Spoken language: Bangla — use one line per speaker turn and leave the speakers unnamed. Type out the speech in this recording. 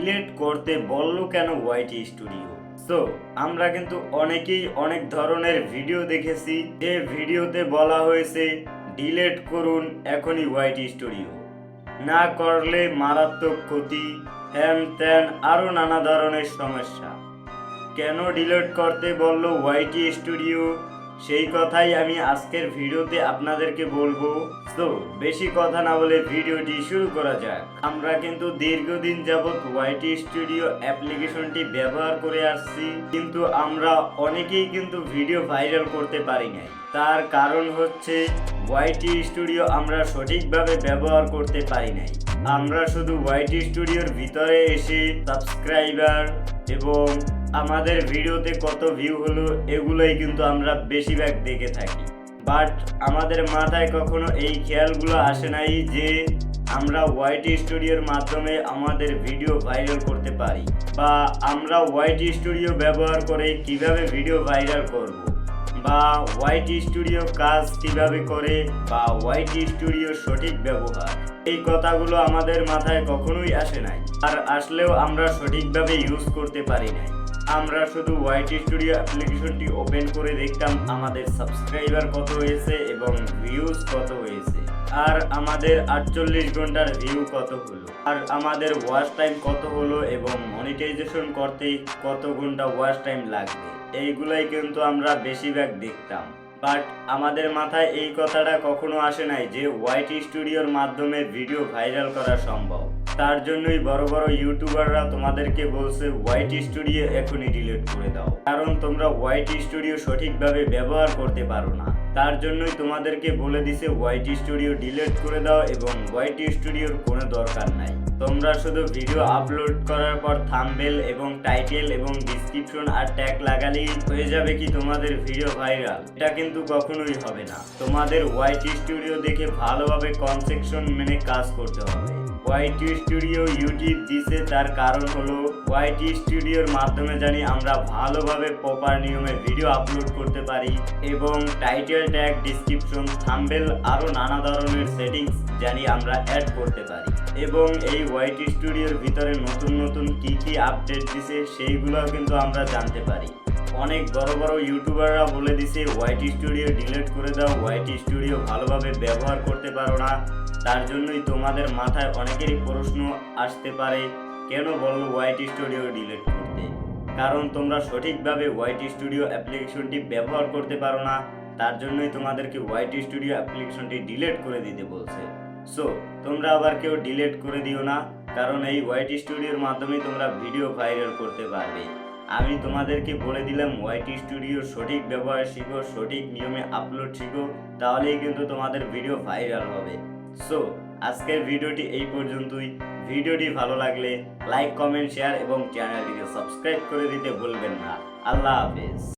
ডিলেট করতে বলল কেন ওয়াইটি স্টুডিও? সো আমরা কিন্তু অনেকেই অনেক ধরনের ভিডিও দেখেছি। যে ভিডিওতে বলা হয়েছে, ডিলেট করুন এখনই ওয়াইটি স্টুডিও। না করলে মারাত্মক ক্ষতি হ্যান ত্যান আরও নানা ধরনের সমস্যা। কেন ডিলেট করতে বলল ওয়াইটি স্টুডিও? সেই কথাই আমি আজকের ভিডিওতে আপনাদেরকে বলব। তো বেশি কথা না বলে ভিডিওটি শুরু করা যাক। আমরা কিন্তু দীর্ঘদিন যাবৎ ওয়াইটি স্টুডিও অ্যাপ্লিকেশনটি ব্যবহার করে আসছি। কিন্তু আমরা অনেকেই কিন্তু ভিডিও ভাইরাল করতে পারি নাই। তার কারণ হচ্ছে ওয়াইটি স্টুডিও আমরা সঠিকভাবে ব্যবহার করতে পারি নাই। আমরা শুধু ওয়াইটি স্টুডিওর ভিতরে এসে সাবস্ক্রাইবার এবং আমাদের ভিডিওতে কত ভিউ হলো, এগুলোই কিন্তু আমরা বেশিরভাগ দেখে থাকি। বাট আমাদের মাথায় কখনো এই খেয়ালগুলো আসে নাই যে আমরা ওয়াইটি স্টুডিওর মাধ্যমে আমাদের ভিডিও ভাইরাল করতে পারি, বা আমরা ওয়াইটি স্টুডিও ব্যবহার করে কীভাবে ভিডিও ভাইরাল করব, বা ওয়াইটি স্টুডিও কাজ কীভাবে করে, বা ওয়াইটি স্টুডিওর সঠিক ব্যবহার। এই কথাগুলো আমাদের মাথায় কখনোই আসে নাই। আর আসলেও আমরা সঠিকভাবে ইউজ করতে পারি নাই। আমরা শুধু ওয়াইটি স্টুডিও অ্যাপ্লিকেশনটি ওপেন করে দেখতাম, আমাদের সাবস্ক্রাইবার কত হয়েছে এবং ভিউজ কত হয়েছে। আর আমাদের আটচল্লিশ ঘণ্টার ভিউ কত হলো। আর আমাদের ওয়াচ টাইম কত হলো এবং মনিটাইজেশন করতে কত ঘণ্টা ওয়াচ টাইম লাগবে। এইগুলাই কিন্তু আমরা বেশিরভাগ দেখতাম। বাট আমাদের মাথায় এই কথাটা কখনো আসে নাই যে ওয়াইটি স্টুডিওর মাধ্যমে ভিডিও ভাইরাল করা সম্ভব। তার জন্যই বড় বড় ইউটিউবাররা তোমাদেরকে বলছে ওয়াইটি স্টুডিও এখনই ডিলিট করে দাও। কারণ তোমরা ওয়াইটি স্টুডিও সঠিকভাবে ব্যবহার করতে পারো না। তার জন্যই তোমাদেরকে বলে দিছে ওয়াইটি স্টুডিও ডিলিট করে দাও এবং ওয়াইটি স্টুডিওর কোনো দরকার নাই। তোমরা শুধু ভিডিও আপলোড করার পর থাম্বেল এবং টাইটেল এবং ডিসক্রিপশন আর ট্যাগ লাগালেই হয়ে যাবে কি তোমাদের ভিডিও ভাইরাল এটা কিন্তু কখনোই হবে না। তোমাদের ওয়াইটি স্টুডিও দেখে ভালোভাবে কনসেকশন মেনে কাজ করতে হবে। ওয়াইটি স্টুডিও ইউটিউব দিছে, তার কারণ হলো ওয়াইটি স্টুডিওর মাধ্যমে জানি আমরা ভালোভাবে প্রপার নিয়মে ভিডিও আপলোড করতে পারি এবং টাইটেল ট্যাগ ডিসক্রিপশন থাম্বেল আরও নানা ধরনের সেটিংস জানি আমরা অ্যাড করতে পারি। এবং এই ওয়াইটি স্টুডিওর ভিতরে নতুন নতুন কি কি আপডেট দিছে সেইগুলো কিন্তু আমরা জানতে পারি। অনেক বড় বড় ইউটিউবাররা বলে দিছে ওয়াইটি স্টুডিও ডিলিট করে দাও ওয়াইটি স্টুডিও ভালোভাবে ব্যবহার করতে পারো না। তার জন্যই তোমাদের মাথায় অনেকেরই প্রশ্ন আসতে পারে, কেন বলল ওয়াইটি স্টুডিও ডিলিট করতে? কারণ তোমরা সঠিকভাবে ওয়াইটি স্টুডিও অ্যাপ্লিকেশনটি ব্যবহার করতে পারো না, তার জন্যই তোমাদেরকে ওয়াইটি স্টুডিও অ্যাপ্লিকেশনটি ডিলিট করে দিতে বলছে। সো তোমরা আবার কেউ ডিলিট করে দিও না, কারণ এই ওয়াইটি স্টুডিওর মাধ্যমে তোমরা ভিডিও ভাইরাল করতে পারবে। আমি তোমাদেরকে বলে দিলাম ওয়াইটি স্টুডিওর সঠিক ব্যবহার শিখো, সঠিক নিয়মে আপলোড শিখো, তাহলেই কিন্তু তোমাদের ভিডিও ভাইরাল হবে। সো আজকের ভিডিওটি এই পর্যন্তই। ভিডিওটি ভালো লাগলে লাইক কমেন্ট শেয়ার এবং চ্যানেলটিকে সাবস্ক্রাইব করে দিতে ভুলবেন না। আল্লাহ হাফেজ।